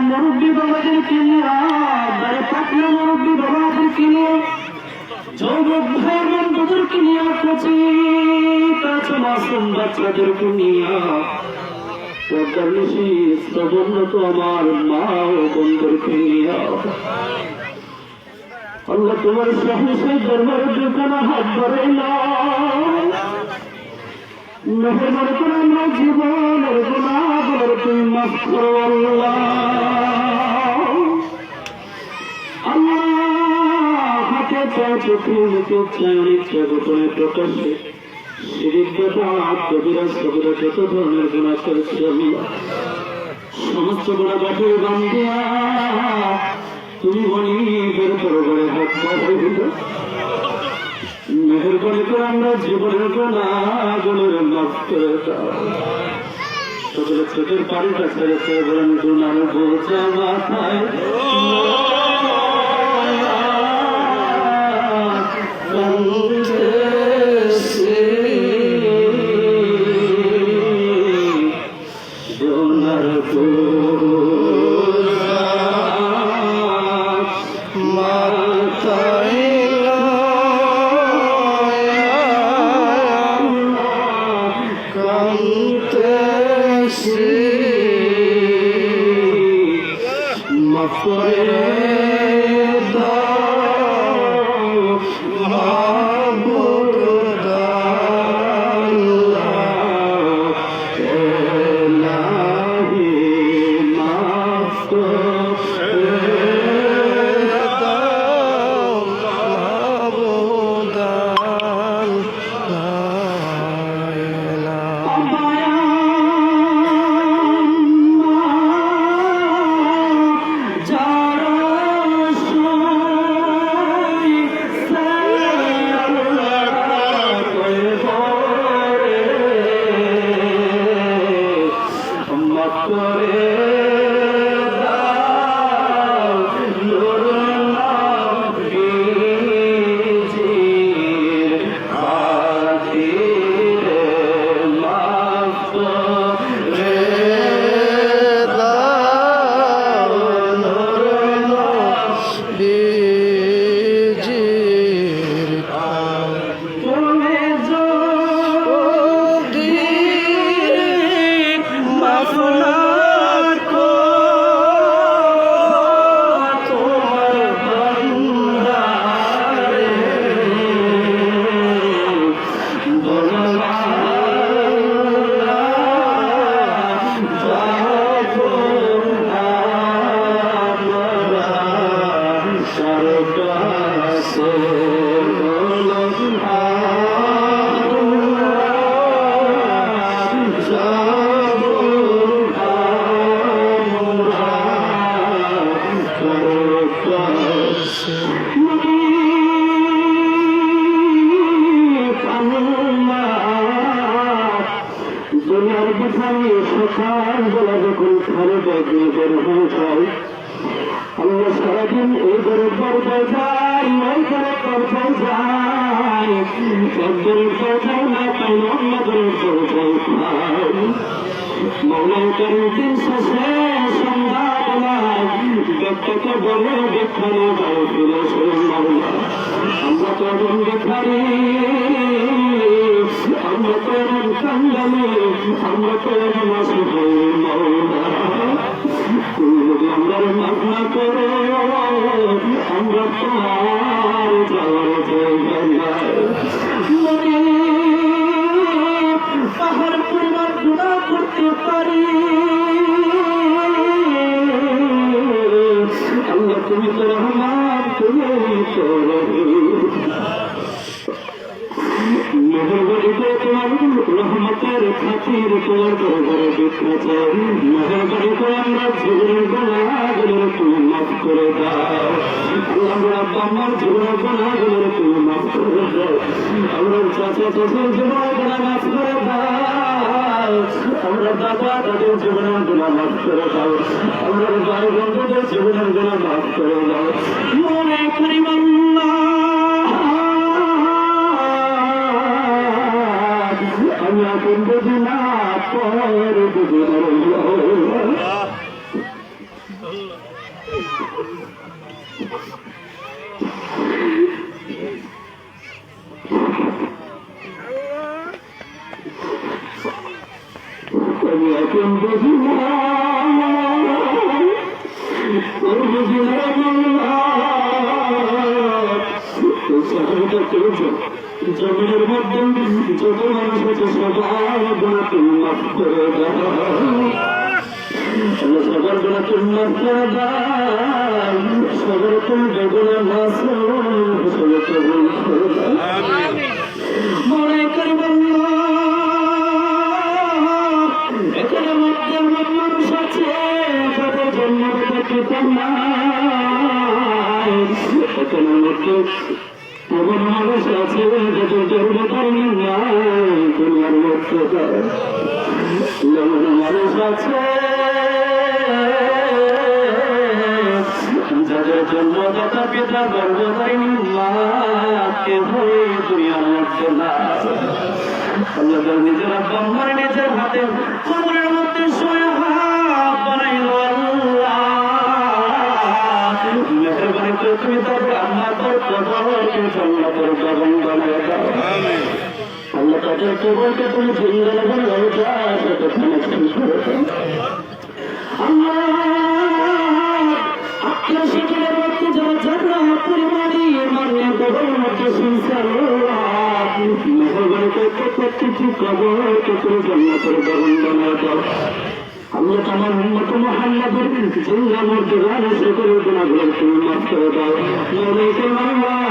মুরব্বী বাবাদেরকে নিয়ে দাঁড়ে পাতলা মুরব্বী বাবাদেরকে নিয়ে? যৌবক ভাই বন্ধুদেরকে নিয়ে কচি কাছে মাসুম বাচ্চাদেরকে নিয়ে পর্দার নিশি স্তবন্নত আমার মা ও আল্লাহ তোমার সহসে দরবারে দোকানে হাত ধরে না মেহরবানি করে আমরা জীবনের গুণাগুলোর তুমি মাফ করো আল্লাহ। হাতে চায় চোখে মুখে চায় অনিচ্ছা গোপনে প্রকাশ্যে শিরিক বেদাত কবিরাজ হাত মেহরবানি করে তো আমরা জীবনের গুণাগুলোর মাফ করে সকলে চোখের পানিটা ছেড়ে ছেড়ে বলেন গুণার বোঝা মাথায় করে দুনিয়ার বিছানে সকাল বেলা যখন খালে দেখে বের হয়ে যায় আমরা সারাদিন এই গরব্বর যাই ওই গরব্বর যাই একজন যাই না পাই অন্য গরব্বর যাই মৌলাই করেন দিন শেষে সন্ধ্যাবেলায় ব্যক্তিকে বলে, দেখানো যায় ফিরে সে আমরা তো এখন দেখারি। কাঙ্গালি আমরা তো এখন আসে মৌলা আমরা মাফ না আমরা তোমার যাওয়ার পাহাড় পরিমাণ গুণা করতে পারি আল্লাহ তুমি তো রহমান, তুমি তো মেহরবানি করে তোমার রহমতের খাতির তোমার করে ঘরে মেহরবানি করে আমরা জীবনের গোনাগুলোর তুমি মাফ করে দাও আমরা জীবনের গোনাগুলোর তুমি মাফ করে দাও আমরা চাচা চাচার জীবনের গোনা মাফ করে দাও আমরা দাদের জীবনের গোনা মাফ করে দাও আমরা ভাই বন্ধুদের জীবনের গোনা মাফ করে দাও মনে করি এখন বুঝি না পরে বুঝি না আমি এখন বুঝি না আমি বুঝি না জমিনের মধ্যে যত মানুষ আছে সবাই গুণাকে মাফ করে দেয় সবার গুণাকে মাফ করে দেয় সবার তুমি বেগুনে মাছ সবার কবুল করে দেয় মনে করবেন এখানে মধ্যে মানুষ আছে তাদের জন্য পেতাম না এখানে মধ্যে এমন মানুষ আছে যাদের জন্ম করেনি নাই দুনিয়ার মধ্যে নিজের আব্বা আমার নিজের হাতে কবরের মধ্যে বাগান বানিয়ে দাও আল্লাহ তোমার উন্মত মোহাম্মদের জিল্লা মর্যাদা করে গুণাগুলো তুমি মাফ করে দাও